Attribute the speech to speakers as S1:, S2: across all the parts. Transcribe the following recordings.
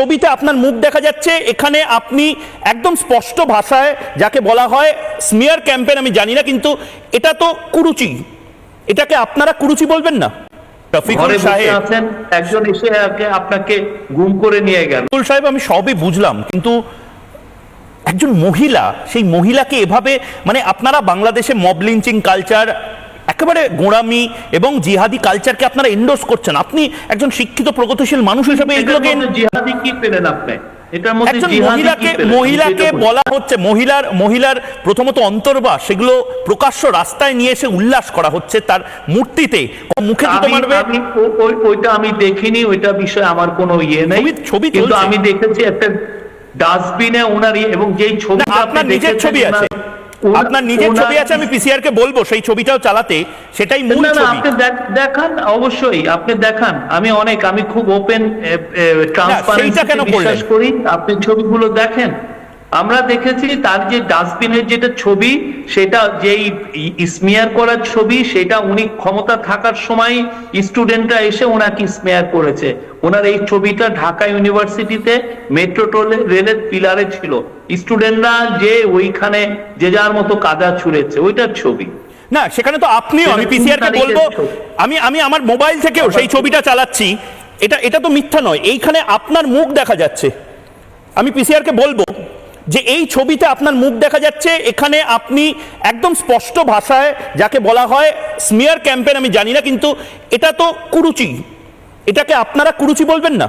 S1: ছবিতে আপনার মুখ দেখা যাচ্ছে এখানে আপনি একদম স্পষ্ট ভাষায় যাকে বলা হয় স্মিয়ার ক্যাম্পেন আমি জানি না কিন্তু এটা তো কুরুচি। এটাকে আপনারা কুরুচি বলবেন না?
S2: একজন এসে আপনাকে গুম করে নিয়ে গেল।
S1: সাহেব আমি সবই বুঝলাম কিন্তু একজন মহিলা সেই মহিলাকে এভাবে মানে আপনারা বাংলাদেশে মব লিঞ্চিং কালচার একেবারে গোঁড়ামি এবং জিহাদি কালচারকে আপনারা এন্ডোর্স করছেন। আপনি একজন শিক্ষিত প্রগতিশীল মানুষ হিসেবে এগুলোকে
S2: জিহাদি কি পেলেন আপনি?
S1: একজন মহিলাকে মহিলাকে বলা হচ্ছে মহিলার মহিলার প্রথমত অন্তর্বাস সেগুলো প্রকাশ্য রাস্তায় নিয়ে এসে উল্লাস করা হচ্ছে তার মূর্তিতে। মুখে মারবে?
S2: ওইটা আমি দেখিনি ওইটা বিষয়ে আমার কোনো ইয়ে নেই।
S1: ছবি- ছবি
S2: কিন্তু আমি দেখেছি একটা ডাস্টবিনে ওনার ইয়ে- এবং যেই আপনি
S1: আপনার নিজের ছবি আছে। আপনার নিজের ছবি আছে আমি পিসিআর কে বলব সেই ছবিটাও চালাতে। সেটাই মূল ছবি।
S2: আপনি দেখান অবশ্যই আপনি দেখান। আমি অনেক আমি খুব ওপেন ট্রান্সপারেন্সি বিশ্বাস করি। আপনি ছবিগুলো দেখেন। আমরা দেখেছি তার যে ডাস্টবিনের যেটা ছবি সেটা যেই স্মিয়ার করার ছবি সেটা উনি ক্ষমতা থাকার সময় স্টুডেন্টরা এসে ওনাকে স্মিয়ার করেছে। ওনার এই ছবিটা ঢাকা ইউনিভার্সিটিতে মেট্রো রেলের পিলারে ছিল। স্টুডেন্টরা যে ওইখানে যে যার মতো কাদা ছুঁড়েছে ওইটার ছবি।
S1: না সেখানে তো আপনিও আমি পিসিআর কে বলব আমি আমি আমার মোবাইল থেকেও সেই ছবিটা চালাচ্ছি। এটা এটা তো মিথ্যা নয়। এইখানে আপনার মুখ দেখা যাচ্ছে। আমি পিসিআর কে বলব। যে এই ছবিতে আপনার মুখ দেখা যাচ্ছে, এখানে আপনি একদম স্পষ্ট ভাষায় যাকে বলা হয় স্মিয়ার ক্যাম্পেন আমি জানি না, কিন্তু এটা তো কুরুচি। এটাকে আপনারা কুরুচি বলবেন না।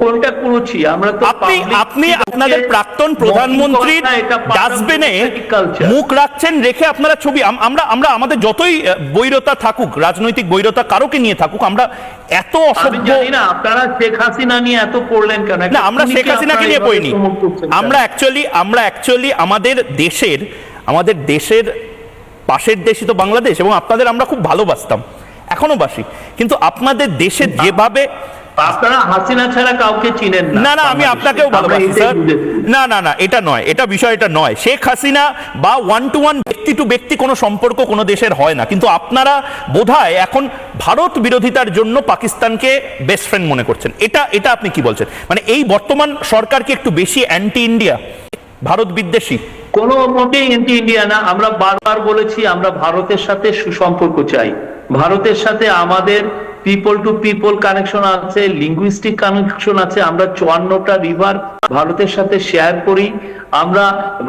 S2: কোনটা কুরুচি আমরা তো
S1: আপনি আপনি আপনাদের প্রাক্তন প্রধানমন্ত্রীর ডাস্টবিনে মুখ রাখছেন রেখে আপনারা ছবি আমরা আমরা আমাদের যতই বৈরতা থাকুক রাজনৈতিক বৈরতা কারোকে নিয়ে থাকুক আমরা এত অসভ্য
S2: না আপনারা শেখ হাসিনা নিয়ে এত পড়লেন কেন?
S1: না আমরা শেখ হাসিনাকে নিয়ে পড়িনি। আমরা অ্যাকচুয়ালি আমরা অ্যাকচুয়ালি আমাদের দেশের আমাদের দেশের পাশের দেশই তো বাংলাদেশ এবং আপনাদের আমরা খুব ভালোবাসতাম এখনও বাসি। কিন্তু আপনাদের দেশে যেভাবে
S2: আপনারা হাসিনা ছাড়া কাউকে চিনেন না।
S1: না না আমি আপনাকেও ভালোবাসি স্যার। না না না এটা নয় এটা বিষয়টা নয়। শেখ হাসিনা বা ওয়ান টু ওয়ান ব্যক্তি টু ব্যক্তি কোনো সম্পর্ক কোনো দেশের হয় না। কিন্তু আপনারা বোধহয় এখন ভারত বিরোধিতার জন্য পাকিস্তানকে বেস্ট ফ্রেন্ড মনে করছেন। এটা এটা আপনি কি বলছেন? মানে এই বর্তমান সরকার কি একটু বেশি অ্যান্টি ইন্ডিয়া ভারত বিদ্বেষী?
S2: কোনো মোটেই এন্টি ইন্ডিয়া না। আমরা বারবার বলেছি আমরা ভারতের সাথে সুসম্পর্ক চাই। ভারতের সাথে আমাদের পিপল টু পিপল কানেকশন আছে লিঙ্গুইস্টিক কানেকশন আছে, আমরা চুয়ান্নটা রিভার ভারতের সাথে শেয়ার করি। আমরা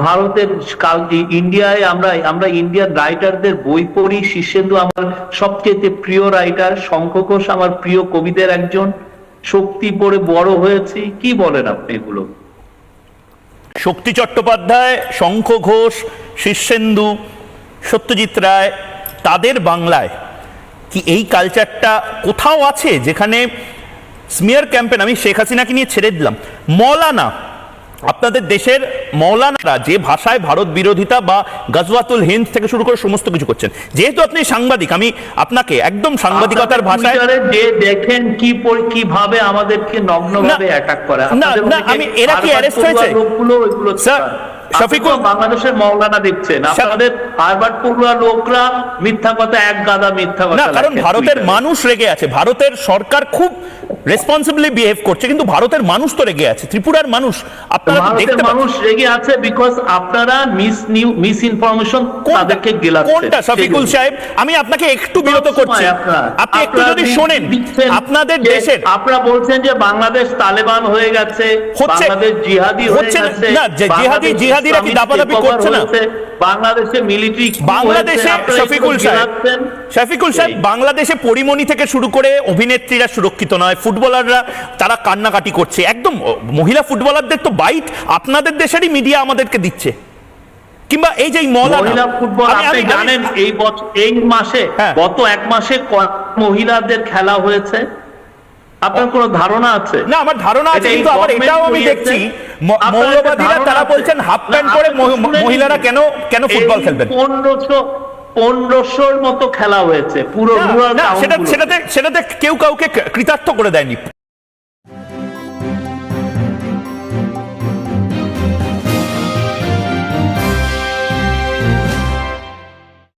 S2: ভারতের ইন্ডিয়ায় আমরা আমরা ইন্ডিয়ান রাইটারদের বই পড়ি। শীর্ষেন্দু আমার সবচেয়ে প্রিয় রাইটার শঙ্খ ঘোষ আমার প্রিয় কবিদের একজন। শক্তি পড়ে বড় হয়েছি। কি বলেন আপনি এগুলো?
S1: শক্তি চট্টোপাধ্যায় শঙ্খ ঘোষ শীর্ষেন্দু সত্যজিৎ রায়, তাদের বাংলায় কি এই কালচারটা কোথাও আছে যেখানে স্মিয়ার ক্যাম্পেন আমি শেখ হাসিনাকে নিয়ে ছেড়ে দিলাম? মৌলানা আপনাদের দেশের মৌলানারা যে ভাষায় ভারত বিরোধিতা বা গজওয়াতুল হিন্দ থেকে শুরু করে সমস্ত কিছু করছেন যেহেতু আপনি সাংবাদিক আমি আপনাকে একদম সাংবাদিকতার ভাষায়
S2: যে দেখেন কি কীভাবে আমাদেরকে নগ্নভাবে অ্যাটাক করা।
S1: না, আমি- এরা কি
S2: পড়ুয়া
S1: হয়েছে? স্যার, শফিকুল-
S2: বাংলাদেশের মৌলানা দেখছেন আপনাদের হারবার্ড পড়ুয়া লোকরা মিথ্যা কথা এক গাদা মিথ্যা কথা
S1: না কারণ ভারতের মানুষ রেগে আছে। ভারতের সরকার খুব রেসপন্সিবলি বিহেভ করছে কিন্তু ভারতের মানুষ তো রেগে আছে। ত্রিপুরার মানুষ আপনারা তো দেখতে
S2: মানুষ রেগে আছে বিকজ আপনারা মিস নিউ মিস ইনফরমেশন
S1: কোনটা-
S2: তাদেরকে গেলাচ্ছেন
S1: কোনটা শফিকুল সাহেব? আমি আপনাকে একটু বিরত করছি। আপনি একটু যদি শোনেন আপনাদের দেশের
S2: আপনারা বলছেন যে বাংলাদেশ তালেবান হয়ে গেছে বাংলাদেশ জিহাদি হয়ে
S1: হচ্ছে
S2: গেছে
S1: না, জিহাদি-
S2: বাংলাদেশ
S1: জিহাদিরা কি দাপাদাপি করছে না?
S2: বাংলাদেশে মিলিটারি
S1: বাংলাদেশে শফিকুল সাহেব। শফিকুল সাহেব বাংলাদেশে পরিমণি থেকে শুরু করে অভিনেত্রীরা সুরক্ষিত নয় ফুটবলাররা তারা কান্নাকাটি করছে। একদম মহিলা ফুটবলারদের তো বাইট আপনাদের দেশেরই মিডিয়া আমাদেরকে দিচ্ছে। কিংবা এই যে
S2: মহিলা ফুটবল আপনি জানেন এই বছর এই মাসে
S1: হ্যাঁ।
S2: গত এক মাসে মহিলাদের খেলা হয়েছে? আপনার কোনো ধারণা আছে?
S1: না আমার ধারণা আছে কিন্তু আবার এটাও আমি দেখছি। মৌলবাদীরা তারা বলছেন হাফ প্যান্ট পরে। মহিলারা কেন কেন ফুটবল খেলবেন?
S2: পনেরোশো পনেরোশোর মতো খেলা হয়েছে। পুরো
S1: সেটাতে সেটাতে কেউ কাউকে কৃতার্থ করে দেয়নি।